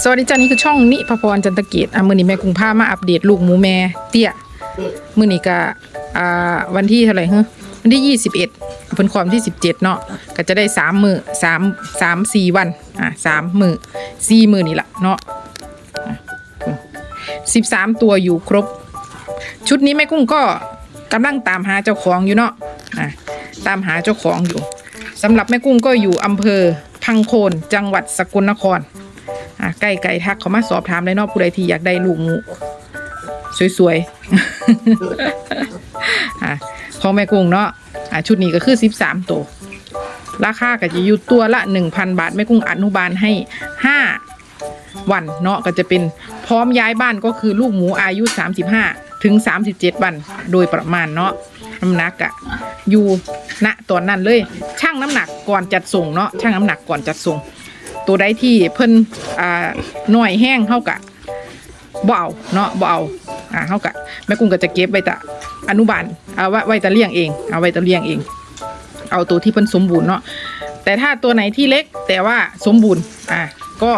สวัสดีจ้านี่คือช่องนิพพรจันตเกตอะมือนี้แม่กรุงพามาอัปเดตลูกหมูแม่เตี้ยมือนี้ก็อ่าวันที่เท่าไหร่ฮะวันที่21เพิ่นความที่17เจ็ดเนาะก็จะได้3มื้อ3 3 4วันอะ3มื้อ4มื้อนี่ละเนาะอะ13ตัวอยู่ครบ ชุดนี้แม่กุ้งก็กำลังตามหาเจ้าของอยู่เนาะอะตามหาเจ้าของอยู่สำหรับแม่กุ้งก็อยู่อำเภอพังโคนจังหวัดสกลนคร อะไก่ไก่ทักเขามาสอบถามได้เนอกผู้ใดที่อยากได้ลูกหมูสวยๆ อะของแม่กุ้งเนาะอะชุดนี้ก็คือ13ตัว ราคาก็จะอยู่ตัวละ1,000บาทแม่กุ้งอนุบาลให้5วันเนาะก็จะเป็นพร้อมย้ายบ้านก็คือลูกหมูอายุ 35 ถึง 37 วัน โดยประมาณเนาะน้ำหนักอะอยู่ณตอนนั้นเลยช่างน้ำหนักก่อนจัดส่งเนาะช่างน้ำหนักก่อนจัดส่ง ตัวใดที่เพิ่นอ่าหน่อยแห้งเฮากะบ่เอาเนาะบ่เอาอ่าเฮากะแม่กุ้งก็จะเก็บไว้แต่อนุบาลเอาไว้ไว้แต่เลี้ยงเองเอาไว้แต่เลี้ยงเอง เอาตัวที่เพิ่นสมบูรณ์เนาะแต่ถ้าตัวไหนที่เล็กแต่ว่าสมบูรณ์อ่าก็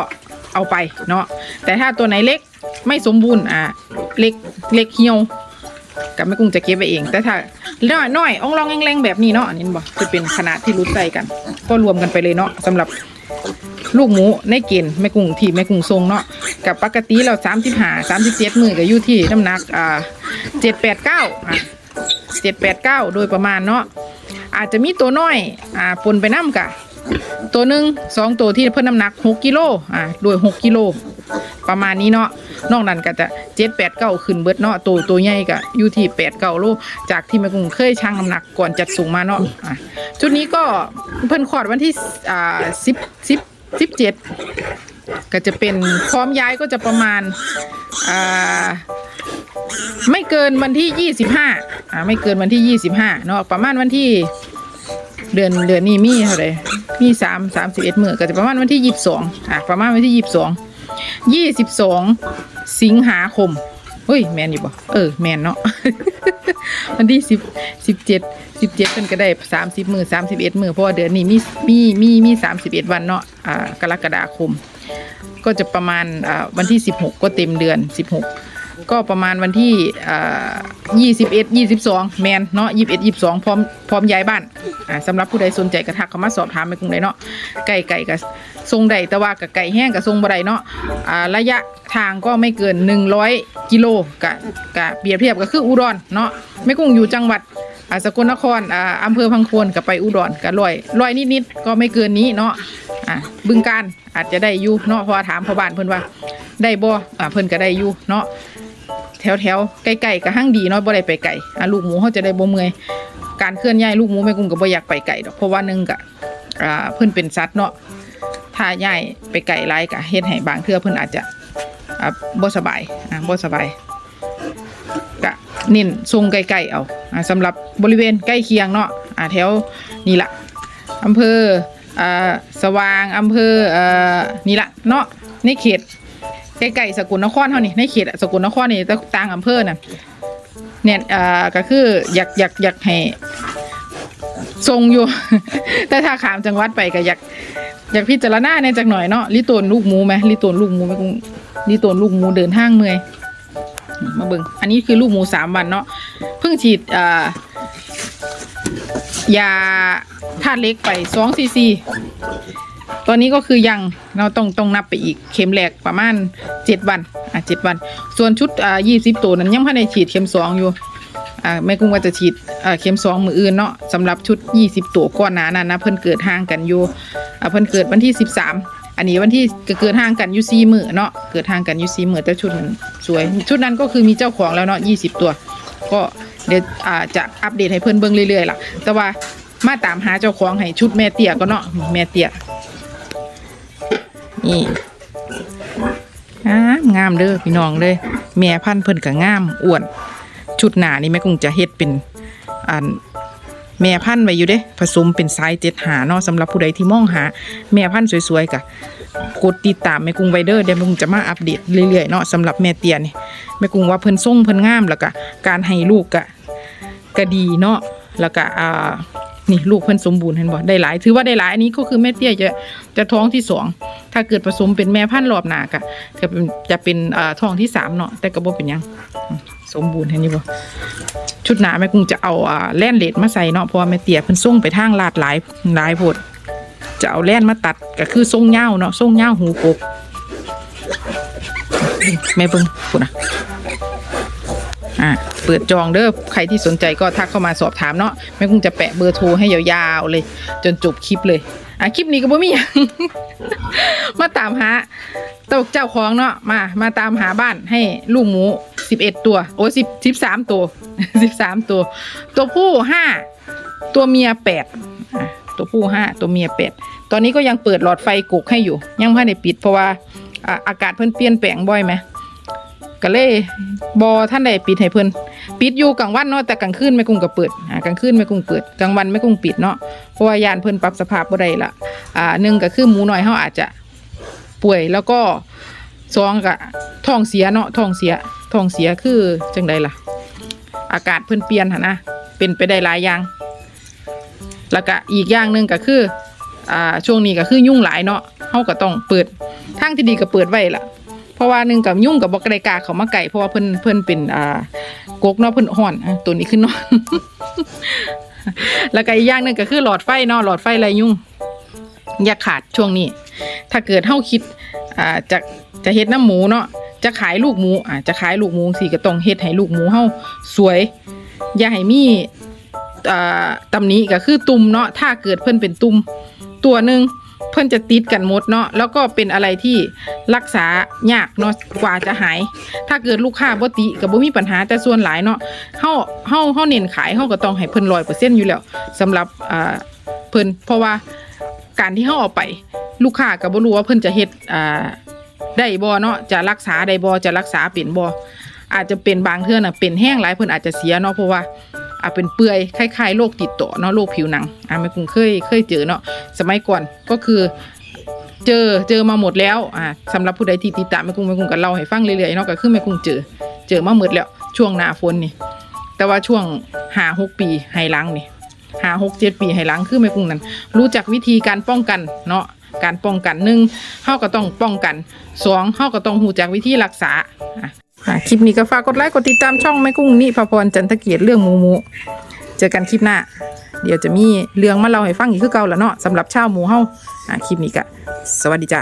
เอาไปเนาะแต่ถ้าตัวไหนเล็กไม่สมบูรณ์อ่าเล็กเล็กเหี่ยวกับแม่กุ้งจะเก็บไว้เอง แต่ถ้าน้อยน้อยอ่องรองแรงๆแบบนี้เนาะอันนี้บอกจะเป็นขนาดที่รู้ใจกัน ก็รวมกันไปเลยเนาะสำหรับ ลูกหมูในเกณฑ์แม่กุ้งที่แม่กุ้งทรงเนาะกับปกติเราสามสิบห้าสามสิบเจ็ดมือก็อยู่ที่น้ำหนักอ่าเจ็ดแปดเก้าอะเจ็ดแปดเก้าโดยประมาณเนาะอาจจะมีตัวน้อยอ่าปนไปน้ำกะตัวหนึ่งสองตัวที่เพิ่มน้ำหนักหกกิโลอ่าโดยหกกิโลประมาณนี้เนาะนอกนั้นก็จะเจ็ดแปดเก้าขึ้นเบิดเนาะตัวตัวใหญ่ก็อยู่ที่แปดเก้าโลจากที่แม่กุ้งเคยชั่งน้ำหนักก่อนจัดสูงมาเนาะอะชุดนี้ก็เพิ่นขอดวันที่อ่าสิบสิบ สิบเจ็ดก็จะเป็นพร้อมย้ายก็จะประมาณอ่าไม่เกินวันที่ยี่สิบห้าอ่าไม่เกินวันที่ยี่สิบห้าเนาะประมาณวันที่ เดือนเดือนนี้มีเท่าไหร่มีสามสามสิบเอ็ดมือก็จะประมาณวันที่ยี่สิบสองอะประมาณวันที่ยี่สิบสองยี่สิบสองสิงหาคม เฮ้ยแมนอยู่ปะเออแมนเนาะ วันที่สิบสิบเจ็ดสิบเจ็ดเพิ่นก็ได้สามสิบมือสามสิบเอ็ดมือเพราะว่าเดือนนี้มีมีมีมีสามสิบเอ็ดวันเนาะอ่ากรกฎาคม ก็จะประมาณอ่าวันที่สิบหกก็เต็มเดือนสิบหก ก็ประมาณวันที่ยี่สิบเอ็ดยี่สิบสองแมนเนาะยี่สิบเอ็ดยี่สิบสองพร้อมพร้อมย้ายบ้านอ่าสำหรับผู้ใดสนใจกระทักเข้ามาสอบถามไปกรุงใดเนาะไก่ไก่กับทรงใดแต่ว่ากับไก่แห้งกับทรงบ่ใดเนาะอ่าระยะทางก็ไม่เกินหนึ่งร้อยกิโลกะกะเปรียบเทียบก็คืออุดรเนาะแม่กุ้งอยู่จังหวัดอ่าสกลนครอ่าอำเภอพังโคนกับไปอุดรกับลอยลอยนิดๆก็ไม่เกินนี้เนาะอ่าบึงการอาจจะได้อยู่เนาะพราะว่าถามพ่อบ้านเพิ่นว่าได้บ่อ่าเพิ่นก็ได้อยู่เนาะ แถวแถวๆไกลๆก็หั่งดีเนาะบ่ได้ไปไกลอะลูกหมูเขาจะได้บ่เมื่อยการเคลื่อนย้ายลูกหมูแม่กุ้งก็บ่อยากไปไกลดอกเพราะว่าหนึงก็อ่าเพิ่นเป็นสัตว์เนาะถ้าย้ายไปไกลหลายก็เฮ็ดให้บางเทื่อเพิ่นอาจจะอ่าบ่สบายอ่าบ่สบายก็เน้นทรงไกลๆเอาอ่าสำหรับบริเวณใกล้เคียงเนาะอ่าแถวนี่ล่ะอำเภออ่าสว่างอำเภออ่อนี่ล่ะเนาะในเขต ใกล้ๆสกุลนครเท่านี้ในเขตสกุลนครนี่ต่างอำเภอน่ะเนี่ยอ่าก็คืออยากอยากอยากให้ทรงอยู่ แต่ถ้าขามจังหวัดไปก็อยากอยากพิจารณาในจักหน่อยเนาะลิโตนลูกหมูไหมลิโตนลูกหมูไหมกุ้งลิโตนลูกหมูเดินห้างเมื่อยมาเบิ่งอันนี้คือลูกหมูสามวันเนาะเพิ่งฉีดอ่ายาธาตุเล็กไปสองซีซี ตอนนี้ก็คือยังเราต้องต้องนับไปอีกเข็มแรกประมาณเจ็ดวันอะเจ็ดวัน ส่วนชุดอ่ายี่สิบตัวนั้นยังไม่ได้ฉีดเข็มสองอยู่อ่าแม่กุ้งว่าจะฉีดอ่าเข็มสองมืออื่นเนาะสำหรับชุดยี่สิบตัวก่อนหนานั้นนะเพิ่นเกิดห่างกันอยู่อ่าเพิ่นเกิดวันที่สิบสามอันนี้วันที่เกิดห่างกันอยู่สี่มือเนาะเกิดห่างกันอยู่สี่มือแต่ชุดสวย ชุดนั้นก็คือมีเจ้าของแล้วเนาะยี่สิบตัว ก็เดี๋ยวอ่าจะอัปเดตให้เพื่อนเบิ่งเรื่อยๆล่ะ แต่ว่ามาตามหาเจ้าของให้ชุดแม่เตี้ยก็เนาะแม่เตี้ย นี่งามงามเด้อพี่น้องเลยแม่พันธุ์เพิ่นก็งามอ้วนชุดหนานี่แม่คงจะเฮ็ดเป็นอันแม่พันธุ์ไว้อยู่เด้ ผสมเป็นสายเจ็ดหาเนาะสำหรับผู้ใดที่มองหา แม่พันธุ์สวยๆกะกดติดตามแม่กุ้งไวเดอร์เดี๋ยวแม่กุ้งจะมาอัปเดตเรื่อยๆเนาะสำหรับแม่เตียนี่แม่กุ้งว่าเพิ่นทรงเพิ่นงามแล้วก็การให้ลูกกะก็ดีเนาะแล้วก็อ่า นี่ลูกเพิ่นสมบูรณ์เห็นบ่ได้หลาย ถือว่าได้หลายอันนี้ก็คือแม่เตี้ยจะจะท้องที่สองถ้าเกิดผสมเป็นแม่พันธุ์รอบหนาก็จะเป็นจะเป็นท้องที่สามเนาะแต่ก็บ่เป็นยังสมบูรณ์เห็นนี่บ่ชุดหนาแม่กุ้งจะเอาแล่นเลดมาใส่เนาะเพราะว่าแม่เตี้ยเพิ่นส่งไปทางลาดหลายหลายโพดจะเอาแล่นมาตัดก็คือทรงเหย้าเนาะทรงเหย้าหูกบแม่เบิ่งพุ่นะ อะเปิดจองเด้อใครที่สนใจก็ทักเข้ามาสอบถามเนาะแม่กุ้งจะแปะเบอร์โทรให้ยาวๆเลย จนจบคลิปเลยอะคลิปนี้ก็บ่มีหยังมาตามหาตกเจ้าของเนาะมามาตามหาบ้านให้ลูกหมูสิบเอ็ดตัว โอ้สิบสิบสามตัวสิบสามตัว ตัวผู้ห้าตัวเมียแปดตัวผู้ห้าตัวเมียแปดตอนนี้ก็ยังเปิดหลอดไฟกุกให้อยู่ ยังไม่ได้ปิดเพราะว่าอะอากาศเพิ่นเปลี่ยนแปลงบ่อยไหม ก็เลยบอท่านใดปิดให้เพิ่นปิดอยู่กลางวันเนาะแต่กลางคืนแม่กุ้งก็เปิดอ่ากลางคืนแม่กุ้งเปิดกลางวันแม่กุ้งปิดเนาะเพราะว่ายานเพิ่นปรับสภาพบ่ได้ละอ่าหนึ่งก็คือหมูน้อยเฮาอาจจะป่วยแล้วก็สองก็ท้องเสียเนาะท้องเสียท้องเสียคือจังใดล่ะ อากาศเพิ่นเปลี่ยนหั่นนะเป็นไปได้หลายอย่าง แล้วก็อีกอย่างหนึ่งก็คืออ่าช่วงนี้ก็คือยุ่งหลายเนาะเฮาก็ต้องเปิดทางที่ดีก็เปิดไว้ล่ะ เพราะว่าหนึ่งกับยุ่งกับบอกไกกาเขามาไก่เพราะว่าเพิ่นเพิ่นเป็นอ่ากกเนาะเพิ่นห่อนตัวนี้ขึ้นนอนแล้วก็อีกอย่างหนึ่งก็คือหลอดไฟเนาะหลอดไฟไรยุ่งอย่าขาดช่วงนี้ ถ้าเกิดเฮาคิดอ่าจะจะเฮ็ดน้ำหมูเนาะจะขายลูกหมูอ่าจะขายลูกหมูสิก็ต้องเฮ็ดให้ลูกหมูเฮาสวย อย่าให้มีอ่าตำนี้ก็คือตุ่มเนาะถ้าเกิดเพิ่นเป็นตุ่มตัวหนึ่ง เพิ่นจะติดกันหมดเนาะแล้วก็เป็นอะไรที่รักษายากเนาะกว่าจะหาย ถ้าเกิดลูกค้าบ่ติก็บ่มีปัญหาแต่ส่วนหลายเนาะเฮาเฮาเฮาเน้นขายเฮาก็ต้องให้เพิ่น100%อร์เซ็นต์อยู่แล้วสำหรับอ่าเพิ่นเพราะว่าการที่เฮาเอาไป ลูกค้าก็บ่รู้ว่าเพิ่นจะเฮ็ดอ่าได้บ่เนาะจะรักษาได้บ่จะรักษาเป็นบ่อาจจะเป็นบางเทื่อน่ะเป็นแห้งหลายเพิ่นอาจจะเสียเนาะเพราะว่า อาจเป็นเปื่อยคล้ายๆโรคติดต่อเนาะโรคผิวหนังอ่าแม่กุ้งเคยเคยเจอเนาะสมัยก่อนก็คือเจอเจอมาหมดแล้วอ่าสำหรับผู้ใดที่ติดตามแม่กุ้งแม่กุ้งก็เล่าให้ฟังเรื่อยๆเนาะก็คือแม่กุ้งเจอ เจอมาหมดแล้วช่วงหน้าฝนนี่ แต่ว่าช่วงหาหกปีไฮลังนี่หาหกเจ็ดปีไฮลังคือแม่กุ้งนั้น รู้จักวิธีการป้องกันเนาะการป้องกันหนึ่งเฮาก็ต้องป้องกันสองเฮาก็ต้องหูจักวิธีรักษา อะคลิปนี้ก็ฝากกดไลค์กดติดตามช่องแม่กุ้งนี่พพรจันทเกียรติเรื่องหมูหมูเจอกันคลิปหน้า เดี๋ยวจะมีเรื่องมาเล่าให้ฟังอีกคือเก่าแล้วเนาะสำหรับชาวหมูเฮาอะคลิปนี้ก็สวัสดีจ้า